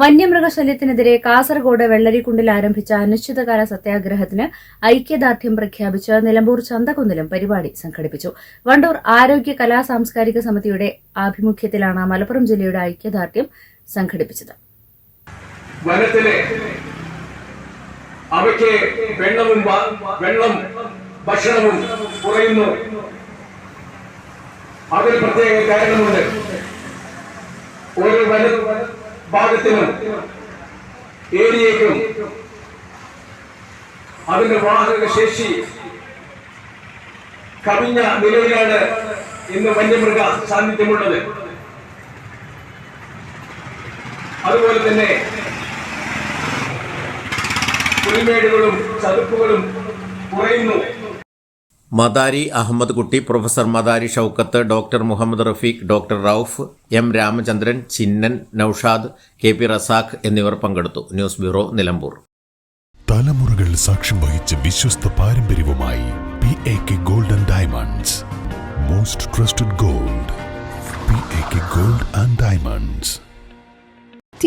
വന്യമൃഗശല്യത്തിനെതിരെ കാസർഗോഡ് വെള്ളരിക്കുണ്ടിൽ ആരംഭിച്ച അനിശ്ചിതകാല സത്യാഗ്രഹത്തിന് ഐക്യദാർഢ്യം പ്രഖ്യാപിച്ച് നിലമ്പൂർ ചന്തകുന്നിലും പരിപാടി സംഘടിപ്പിച്ചു. വണ്ടൂർ ആരോഗ്യ കലാ സാംസ്കാരിക സമിതിയുടെ ആഭിമുഖ്യത്തിലാണ് മലപ്പുറം ജില്ലയുടെ ഐക്യദാർഢ്യം സംഘടിപ്പിച്ചത്. വനത്തിലെ അവയ്ക്ക് വെള്ളവും വെള്ളം ഭക്ഷണവും കുറയുന്നു. അതിന് പ്രത്യേക കാരണമുണ്ട്. ഒരു വന ഭാഗത്തിനും ഏരിയയ്ക്കും അതിന്റെ വാഹക ശേഷി കവിഞ്ഞ നിലയിലാണ് ഇന്ന് വന്യമൃഗ സാന്നിധ്യമുള്ളത്. അതുപോലെ തന്നെ പുൽമേടുകളും ചതുപ്പുകളും കുറയുന്നു. Madari Ahmed Kutty professor Madari Shoukath doctor Muhammad Rafeeq doctor Rauf M Ramachandran Chinnan Noushad K P Razak എന്നിവർ പങ്കെടുത്തു. News bureau Nilambur. തലമുറകൾ സാക്ഷ്യം വഹിച്ച വിശ്വസ്ത പാരമ്പര്യവുമായി P A K golden diamonds. Most trusted gold P A K gold and diamonds.